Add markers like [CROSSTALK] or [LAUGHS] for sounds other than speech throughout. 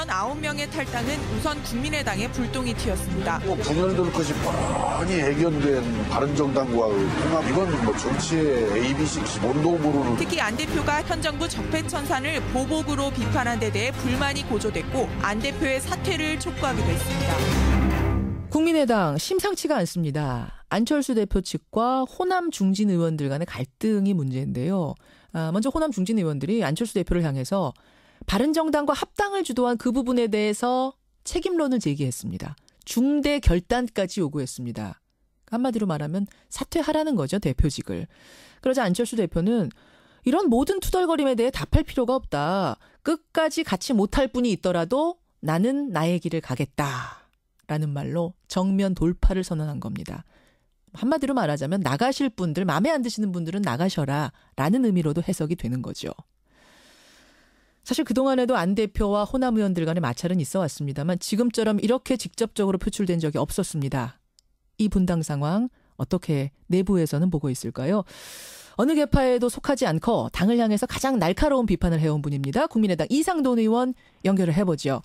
의원 9명의 탈당은 우선 국민의당의 불똥이 튀었습니다. 뭐 분열될 것이 뻔히 애견된 바른정당과의 통합 이건 뭐 정치의 ABC 기본도 모르는 특히 안 대표가 현 정부 적폐청산을 보복으로 비판한 데 대해 불만이 고조됐고 안 대표의 사퇴를 촉구하기도 했습니다. 국민의당 심상치가 않습니다. 안철수 대표 측과 호남 중진 의원들 간의 갈등이 문제인데요. 아, 먼저 호남 중진 의원들이 안철수 대표를 향해서 바른정당과 합당을 주도한 그 부분에 대해서 책임론을 제기했습니다. 중대 결단까지 요구했습니다. 한마디로 말하면 사퇴하라는 거죠, 대표직을. 그러자 안철수 대표는 이런 모든 투덜거림에 대해 답할 필요가 없다. 끝까지 같이 못할 분이 있더라도 나는 나의 길을 가겠다. 라는 말로 정면 돌파를 선언한 겁니다. 한마디로 말하자면 나가실 분들, 마음에 안 드시는 분들은 나가셔라. 라는 의미로도 해석이 되는 거죠. 사실 그동안에도 안 대표와 호남 의원들 간의 마찰은 있어 왔습니다만 지금처럼 이렇게 직접적으로 표출된 적이 없었습니다. 이 분당 상황 어떻게 내부에서는 보고 있을까요? 어느 계파에도 속하지 않고 당을 향해서 가장 날카로운 비판을 해온 분입니다. 국민의당 이상돈 의원 연결을 해보죠.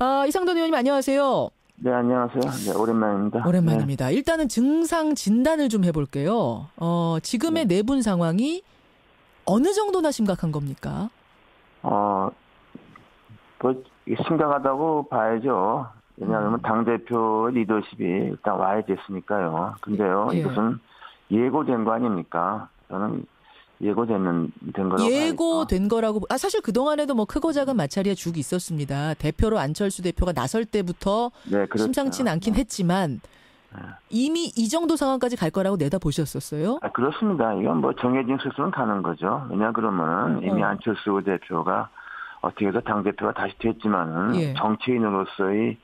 아, 이상돈 의원님 안녕하세요. 네, 안녕하세요. 네, 오랜만입니다. 오랜만입니다. 네. 일단은 증상 진단을 좀 해볼게요. 어, 지금의 네. 내분 상황이 어느 정도나 심각한 겁니까? 어, 뭐, 심각하다고 봐야죠. 왜냐하면 음. 당대표 리더십이 일단 와야 됐으니까요. 근데요, 예. 이것은 예고된 거 아닙니까? 저는 예고되는 된 거라고 예고된 거라고 아 사실 그 동안에도 뭐 크고 작은 마찰이야 죽이 있었습니다. 대표로 안철수 대표가 나설 때부터 네, 그렇죠. 심상치는 않긴 했지만 네. 이미 이 정도 상황까지 갈 거라고 내다 보셨었어요? 아, 그렇습니다. 이건 뭐 정해진 수순은 가는 거죠. 왜냐 그러면은 이미 어. 안철수 대표가 어떻게 해서 당 대표가 다시 됐지만은 예. 정치인으로서의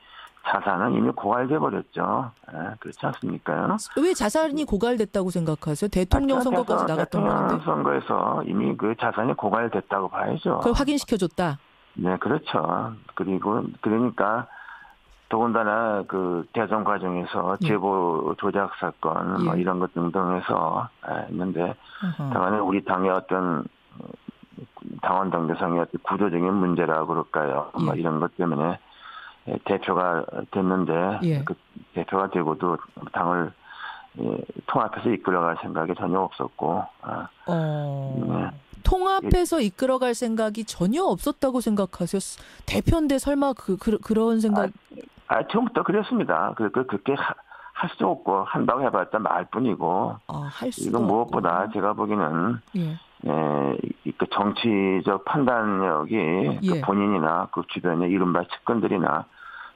자산은 이미 고갈돼 버렸죠. 네, 그렇지 않습니까? 왜 자산이 고갈됐다고 생각하세요? 대통령 아, 선거까지 나갔던 건데. 선거에서 이미 그 자산이 고갈됐다고 봐야죠. 그걸 확인시켜줬다. 네, 그렇죠. 그리고 그러니까 더군다나 그 대선 과정에서 예. 제보 조작 사건 뭐 예. 뭐 이런 것 등등해서 했는데 당연히 우리 당의 어떤 당원 당대상의 어떤 구조적인 문제라고 그럴까요? 뭐 예. 뭐 이런 것 때문에 대표가 됐는데 예. 그 대표가 되고도 당을 예, 통합해서 이끌어갈 생각이 전혀 없었고. 아, 어... 네. 통합해서 이끌어갈 생각이 전혀 없었다고 생각하세요? 대표인데 설마 그, 그 그런 생각? 아, 아 처음부터 그랬습니다. 그, 그 그렇게 할 수도 없고 한다고 해봤자 말 뿐이고. 아, 할 수도 이건 무엇보다 없고. 제가 보기에는 예. 예, 그 정치적 판단력이 그 예. 그 본인이나 그 주변의 이른바 측근들이나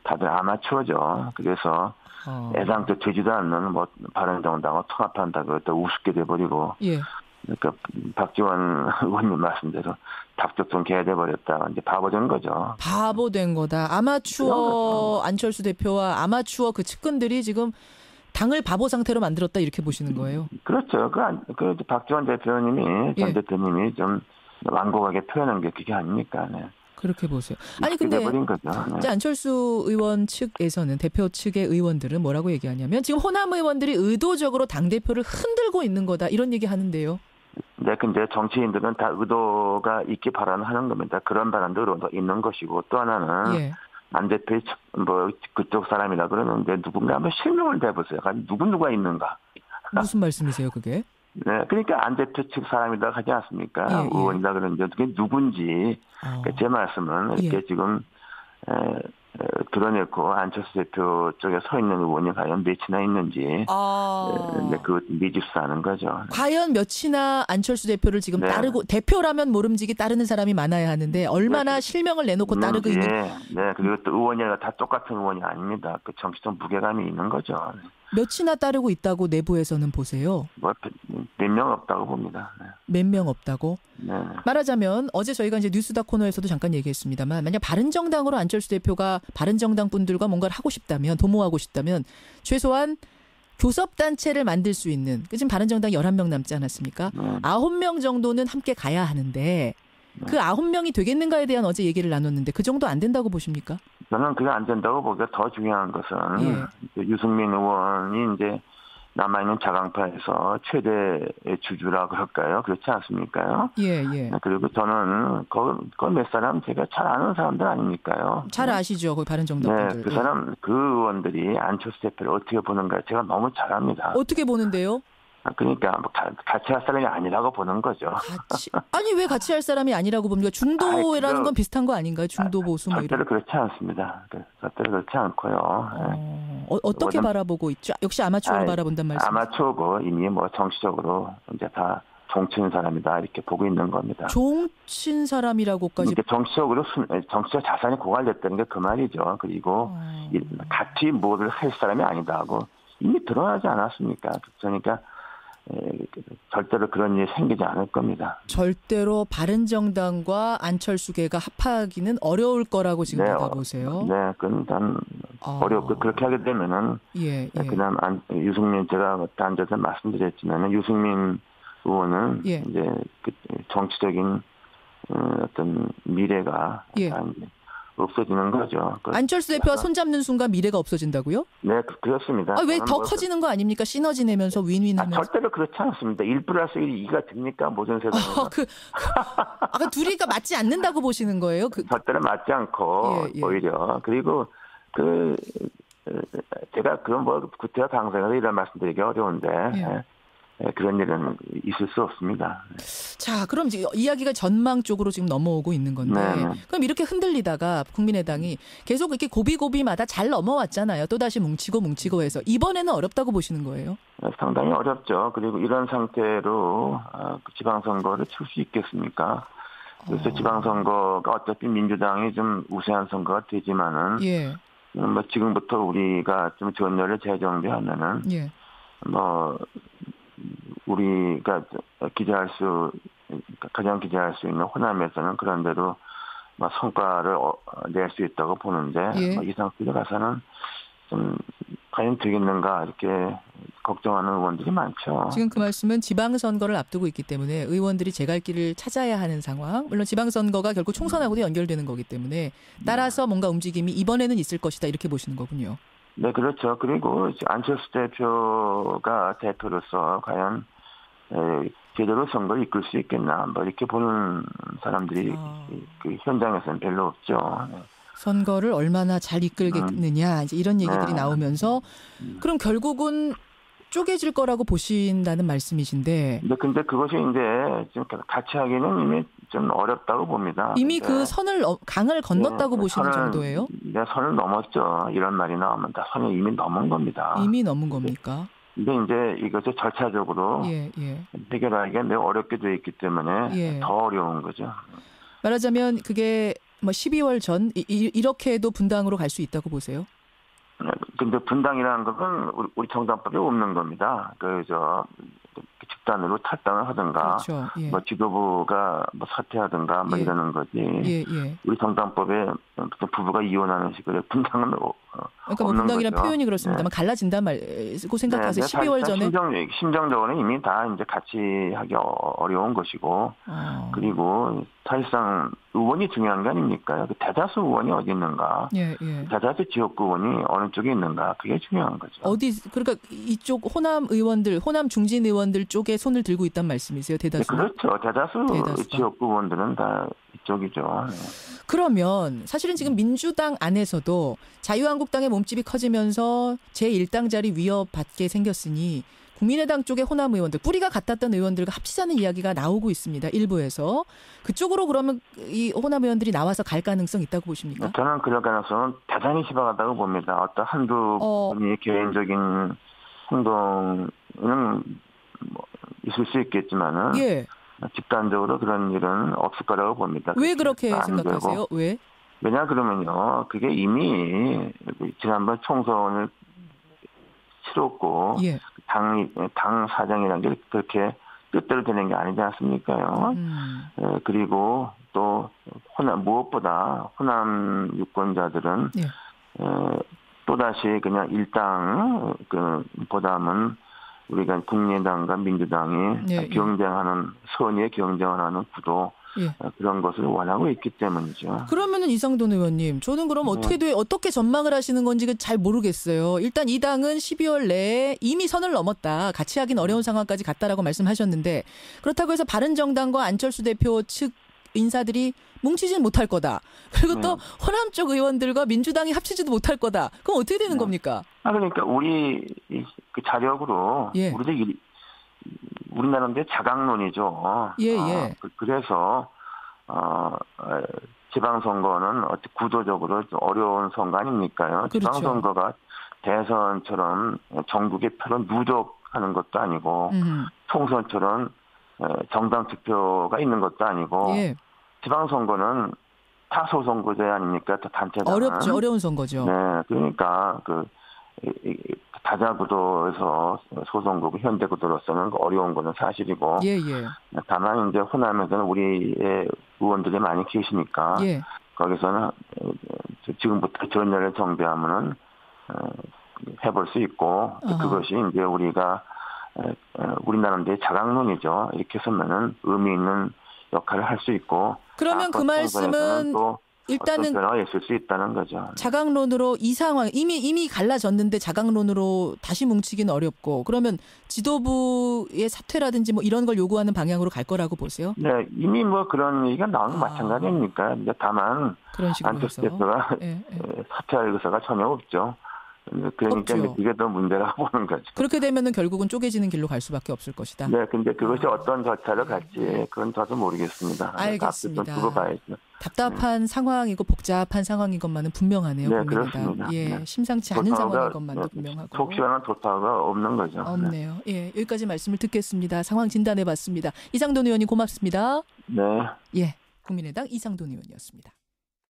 다들 아마추어죠. 그래서 어. 애당초 되지도 않는 뭐 바른정당과 통합한다고 또 우습게 돼버리고. 예. 그러니까 박지원 [LAUGHS] 의원님 말씀대로 닭격좀 개돼 버렸다. 이제 바보 된 거죠. 바보 된 거다. 아마추어 안철수 대표와 아마추어 그 측근들이 지금 당을 바보 상태로 만들었다 이렇게 보시는 거예요. 그렇죠. 그, 그 박지원 대표님이 전 예. 대표님이 좀 완곡하게 표현한 게 그게 아닙니까? 네. 그렇게 보세요. 아니 근데 네. 안철수 의원 측에서는 대표 측의 의원들은 뭐라고 얘기하냐면 지금 호남 의원들이 의도적으로 당 대표를 흔들고 있는 거다 이런 얘기 하는데요. 네, 근데 정치인들은 다 의도가 있기 바라는 겁니다. 그런 바람도 있는 것이고 또 하나는 예. 안 대표의 뭐 그쪽 사람이라 그러는데 누군가 한번 실명을 대보세요. 누구 누가 있는가? 무슨 말씀이세요, 그게? 네, 그러니까 안 대표 측 사람이다 하지 않습니까? 예, 예. 의원이다 그러는데 그게 누군지 어. 그러니까 제 말씀은 이렇게 예. 지금 에, 드러냈고 안철수 대표 쪽에 서 있는 의원이 과연 몇이나 있는지 아. 네, 그 미집사하는 거죠. 과연 몇이나 안철수 대표를 지금 네. 따르고 대표라면 모름지기 따르는 사람이 많아야 하는데 얼마나 네. 실명을 내놓고 따르고 음, 있는? 네, 그리고 또 의원이 다 똑같은 의원이 아닙니다. 그 정치적 무게감이 있는 거죠. 몇이나 따르고 있다고 내부에서는 보세요? 뭐, 몇명 없다고 봅니다. 네. 몇명 없다고? 네. 말하자면 어제 저희가 이제 뉴스다 코너에서도 잠깐 얘기했습니다만 만약 바른정당으로 안철수 대표가 바른정당 분들과 뭔가를 하고 싶다면 도모하고 싶다면 최소한 교섭단체를 만들 수 있는 그 지금 바른정당 11명 남지 않았습니까? 네. 9명 정도는 함께 가야 하는데 그 9명이 되겠는가에 대한 어제 얘기를 나눴는데 그 정도 안 된다고 보십니까? 저는 그게 안 된다고 보기가 더 중요한 것은 예. 유승민 의원이 이제 남아있는 자강파에서 최대 주주라 그럴까요? 그렇지 않습니까요? 예, 예. 네, 그리고 저는 그몇 사람 제가 잘 아는 사람들 아닙니까요? 잘 아시죠, 그 바른정당분들. 네, 그 사람 그 의원들이 안철수 대표를 어떻게 보는가 제가 너무 잘 압니다. 어떻게 보는데요? 아, 그러니까 뭐 같이 할 사람이 아니라고 보는 거죠. 같이 아니 왜 같이 할 사람이 아니라고 봅니까? 중도라는 아건 비슷한 거 아닌가요? 중도 보수 뭐 이런. 절대로 그렇지 않습니다. 그, 절대로 그렇지 않고요. 어, 어 어떻게 뭐 바라보고 있죠? 역시 아마추어로 바라본단 말씀. 아마추어고 이미 뭐 정치적으로 이제 다 종친 사람이다 이렇게 보고 있는 겁니다. 종친 사람이라고까지. 이렇게 정치적으로 정치적 자산이 고갈됐다는 게 그 말이죠. 그리고 어... 같이 뭐를 할 사람이 아니다 하고 이미 드러나지 않았습니까? 그러니까 절대로 그런 일이 생기지 않을 겁니다. 절대로 바른정당과 안철수계가 합하기는 어려울 거라고 지금 네, 보세요. 네, 그건 어. 어렵고 그렇게 하게 되면은 예, 예. 그다음 안, 유승민 제가 단전에 말씀드렸지만 유승민 의원은 예. 이제 그 정치적인 어, 어떤 미래가 예. 없어지는 거죠. 안철수 대표와 손잡는 순간 미래가 없어진다고요? 네, 그, 그렇습니다. 아, 왜더 뭐, 커지는 거 아닙니까? 시너지 내면서 윈윈하면서. 아, 절대로 그렇지 않습니다. 1 플러스 1이 2가 됩니까? 모든 세상에. [LAUGHS] 아, 그, 아까 둘이가 맞지 않는다고 보시는 거예요? 그, 절대로 맞지 않고 예, 예. 오히려 그리고 그 제가 그건 뭐 구태여 당생을 이런 말씀드리기 어려운데 예. 예, 그런 일은 있을 수 없습니다. 자, 그럼 지금 이야기가 전망 쪽으로 지금 넘어오고 있는 건데, 네, 네. 그럼 이렇게 흔들리다가 국민의당이 계속 이렇게 고비고비마다 잘 넘어왔잖아요. 또 다시 뭉치고 뭉치고 해서 이번에는 어렵다고 보시는 거예요? 네, 상당히 어렵죠. 그리고 이런 상태로 아, 그 지방선거를 칠 수 있겠습니까? 그래서 어... 지방선거가 어차피 민주당이 좀 우세한 선거가 되지만은, 예. 뭐 지금부터 우리가 좀 전열을 재정비하면은, 예. 뭐 우리가 기대할 수 가장 기대할 수 있는 호남에서는 그런 대로 성과를 어, 낼수 있다고 보는데 예. 이 상태로 가서는 좀 과연 되겠는가 이렇게 걱정하는 의원들이 많죠. 지금 그 말씀은 지방선거를 앞두고 있기 때문에 의원들이 제갈 길을 찾아야 하는 상황. 물론 지방선거가 결국 총선하고도 연결되는 거기 때문에 따라서 뭔가 움직임이 이번에는 있을 것이다 이렇게 보시는 거군요. 네, 그렇죠. 그리고 안철수 대표가 대표로서 과연 제대로 선거를 이끌 수 있겠나, 뭐 이렇게 보는 사람들이 아. 그 현장에서는 별로 없죠. 네. 선거를 얼마나 잘 이끌겠느냐, 음. 이제 이런 얘기들이 네. 나오면서 음. 그럼 결국은 쪼개질 거라고 보신다는 말씀이신데. 네, 근데 그것이 이제 지금 같이 하기는 이미 좀 어렵다고 봅니다. 이미 그 선을 어, 강을 건넜다고 네, 보시는 선을, 정도예요? 네, 선을 넘었죠. 이런 말이 나오면 다 선을 이미 넘은 겁니다. 이미 넘은 겁니까? 근데 이제 이것을 절차적으로 예, 예. 해결하기가 매우 어렵게 되어 있기 때문에 예. 더 어려운 거죠. 말하자면 그게 뭐 12월 전 이, 이렇게 해도 분당으로 갈 수 있다고 보세요? 네, 근데 분당이라는 것은 우리, 우리 정당법에 없는 겁니다. 그저 집단으로 탈당을 하든가, 그렇죠. 예. 뭐 지도부가 뭐 사퇴하든가 뭐 예. 이러는 거지. 예, 예. 우리 정당법에 부부가 이혼하는 식으로 분당은 어, 그러니까 뭐 분당이란 표현이 그렇습니다만 네. 갈라진단 말고 생각하세요. 네, 12월 전에 심정, 심정적으로는 이미 다 이제 같이 하기 어려운 것이고, 어. 그리고 사실상 의원이 중요한 게 아닙니까? 그 대다수 의원이 어디 있는가? 예, 예. 대다수 지역구 의원이 어느 쪽에 있는가? 그게 중요한 거죠. 어디 그러니까 이쪽 호남 의원들, 호남 중진 의원들 쪽에 손을 들고 있단 말씀이세요? 대다수. 네, 그렇죠. 대다수 대다수가. 지역구 의원들은 다 이쪽이죠. 네. 그러면 사실은 지금 민주당 안에서도 자유한국당의 몸집이 커지면서 제1당 자리 위협받게 생겼으니 국민의당 쪽의 호남 의원들 뿌리가 같았던 의원들과 합치자는 이야기가 나오고 있습니다. 일부에서 그쪽으로 그러면 이 호남 의원들이 나와서 갈 가능성 있다고 보십니까? 저는 그럴 가능성은 대단히 희박하다고 봅니다. 어떤 한두 어. 분이 개인적인 행동은 뭐 있을 수 있겠지만은 예. 집단적으로 그런 일은 없을 거라고 봅니다. 왜 그렇게 생각하세요? 되고. 왜? 왜냐 그러면요. 그게 이미 지난번 총선을 치렀고 예. 당, 당 사장이라는 게 그렇게 뜻대로 되는 게 아니지 않습니까요? 음. 예, 그리고 또 호남 무엇보다 호남 유권자들은 예. 예, 또 다시 그냥 일당 그 보다는 우리가 국민당과 민주당이 예, 예. 경쟁하는 선의의 경쟁을 하는 구도 예. 그런 것을 원하고 있기 때문이죠. 그러면은 이상돈 의원님, 저는 그럼 네. 어떻게 돼 어떻게 전망을 하시는 건지 잘 모르겠어요. 일단 이 당은 12월 내에 이미 선을 넘었다. 같이 하긴 어려운 상황까지 갔다라고 말씀하셨는데 그렇다고 해서 바른 정당과 안철수 대표 측 인사들이 뭉치진 못할 거다. 그리고 또 네. 호남 쪽 의원들과 민주당이 합치지도 못할 거다. 그럼 어떻게 되는 네. 겁니까? 아 그러니까 우리 그 자력으로 예. 우리들 우리나라인데 자강론이죠. 예, 예. 아, 그, 래서 어, 지방선거는 어떻게 구도적으로 어려운 선거 아닙니까요? 그렇죠. 지방선거가 대선처럼 전국의 표를 누적하는 것도 아니고 음. 총선처럼 정당 투표가 있는 것도 아니고 예. 지방선거는 타소 선거제 아닙니까? 단체장 어렵죠. 어려운 선거죠. 네, 그러니까 그 다자구도에서 소선거구 현대구도로서는 어려운 것은 사실이고 예, 예. 다만 이제 호남에서는 우리의 의원들이 많이 계시니까 예. 거기서는 지금부터 전열을 정비하면은 어, 해볼 수 있고 어허. 그것이 이제 우리가 우리나라의 자강론이죠. 이렇게 서면은 의미 있는 역할을 할 수 있고 그러면 그 말씀은 또 일단은 변화가 있을 수 있다는 거죠. 자강론으로 이 상황 이미 이미 갈라졌는데 자강론으로 다시 뭉치기는 어렵고 그러면 지도부의 사퇴라든지 뭐 이런 걸 요구하는 방향으로 갈 거라고 보세요? 네, 이미 뭐 그런 얘기가 나온 아. 마찬가지입니까? 이제 다만 안철수 대표가 네, 네. [LAUGHS] 사퇴할 의사가 전혀 없죠. 그러니까 없죠. 이게 더 문제라고 [LAUGHS] 보는 거죠. 그렇게 되면은 결국은 쪼개지는 길로 갈 수밖에 없을 것이다. 네, 근데 그것이 아. 어떤 절차를 갈지 그건 저도 모르겠습니다. 알겠습니다. 두고 봐야죠. 답답한 네. 상황이고 복잡한 상황인 것만은 분명하네요. 네, 그렇습니다. 예, 네. 심상치 않은 상황인 것만도 분명하고. 속 시원한 도파가 없는 거죠. 없네요. 네. 예, 여기까지 말씀을 듣겠습니다. 상황 진단해 봤습니다. 이상돈 의원님 고맙습니다. 네. 예, 국민의당 이상돈 의원이었습니다.